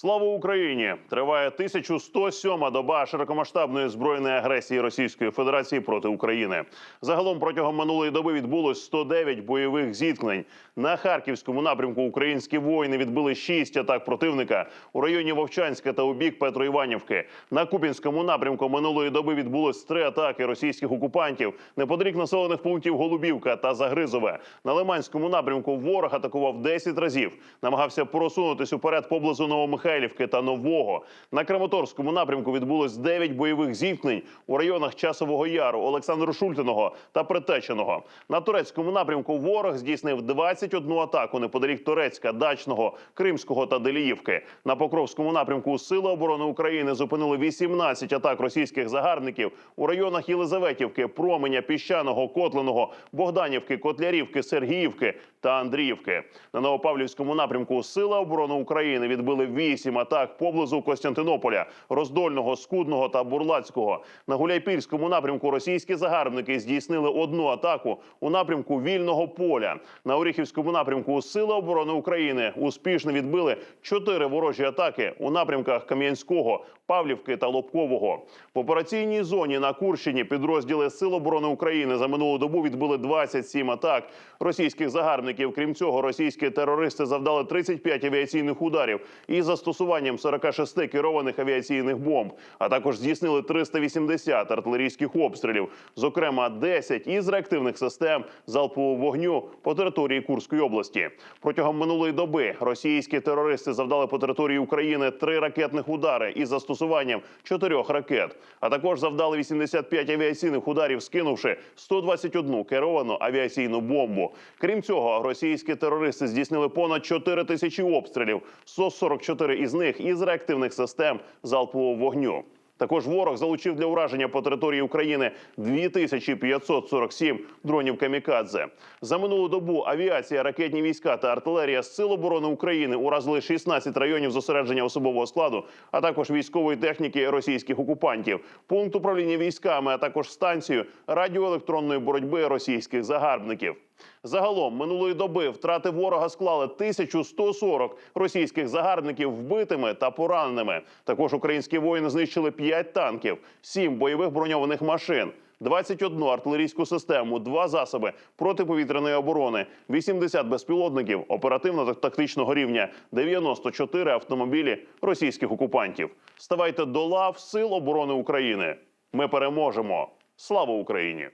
Слава Україні! Триває 1107-ма доба широкомасштабної збройної агресії Російської Федерації проти України. Загалом протягом минулої доби відбулось 109 бойових зіткнень. На харківському напрямку українські воїни відбили 6 атак противника у районі Вовчанська та у бік Петроіванівки. На Купінському напрямку минулої доби відбулось три атаки російських окупантів неподалік населених пунктів Голубівка та Загризове. На Лиманському напрямку ворог атакував 10 разів, намагався просунутись уперед поблизу Новомихайлівки та Нового. На Краматорському напрямку відбулось 9 бойових зіткнень у районах Часового Яру, Олександру Шультиного та Притеченого. На турецькому напрямку ворог здійснив 21 атаку неподалік Турецька, Дачного, Кримського та Деліївки. На Покровському напрямку Сили оборони України зупинили 18 атак російських загарбників у районах Єлизаветівки, Променя, Піщаного, Котленого, Богданівки, Котлярівки, Сергіївки та Андріївки. На Новопавлівському напрямку Сили оборони України відбили 8 атак поблизу Костянтинополя, Роздольного, Скудного та Бурлацького. На Гуляйпільському напрямку російські загарбники здійснили одну атаку у напрямку вільного поля. На Оріхівському напрямку Сили оборони України успішно відбили чотири ворожі атаки у напрямках Кам'янського, Павлівки та Лобкового. В операційній зоні на Курщині підрозділи Сил оборони України за минулу добу відбили 27 атак російських загарбників. Крім цього, російські терористи завдали 35 авіаційних ударів із застосуванням 46 керованих авіаційних бомб, а також здійснили 380 артилерійських обстрілів, зокрема 10 із реактивних систем залпового вогню по території Курської області. Протягом минулої доби російські терористи завдали по території України три ракетних удари із застосуванням чотирьох ракет, а також завдали 85 авіаційних ударів, скинувши 121 керовану авіаційну бомбу. Крім цього, російські терористи здійснили понад 4 тисячі обстрілів, 144 із них із реактивних систем залпового вогню. Також ворог залучив для ураження по території України 2547 дронів камікадзе. За минулу добу авіація, ракетні війська та артилерія з Сил оборони України уразили 16 районів зосередження особового складу, а також військової техніки російських окупантів, пункт управління військами, а також станцію радіоелектронної боротьби російських загарбників. Загалом минулої доби втрати ворога склали 1140 російських загарбників вбитими та пораненими. Також українські воїни знищили 5 танків, 7 бойових броньованих машин. 21 артилерійську систему, 2 засоби протиповітряної оборони, 80 безпілотників оперативно-тактичного рівня, 94 автомобілі російських окупантів. Ставайте до лав Сил оборони України. Ми переможемо. Слава Україні!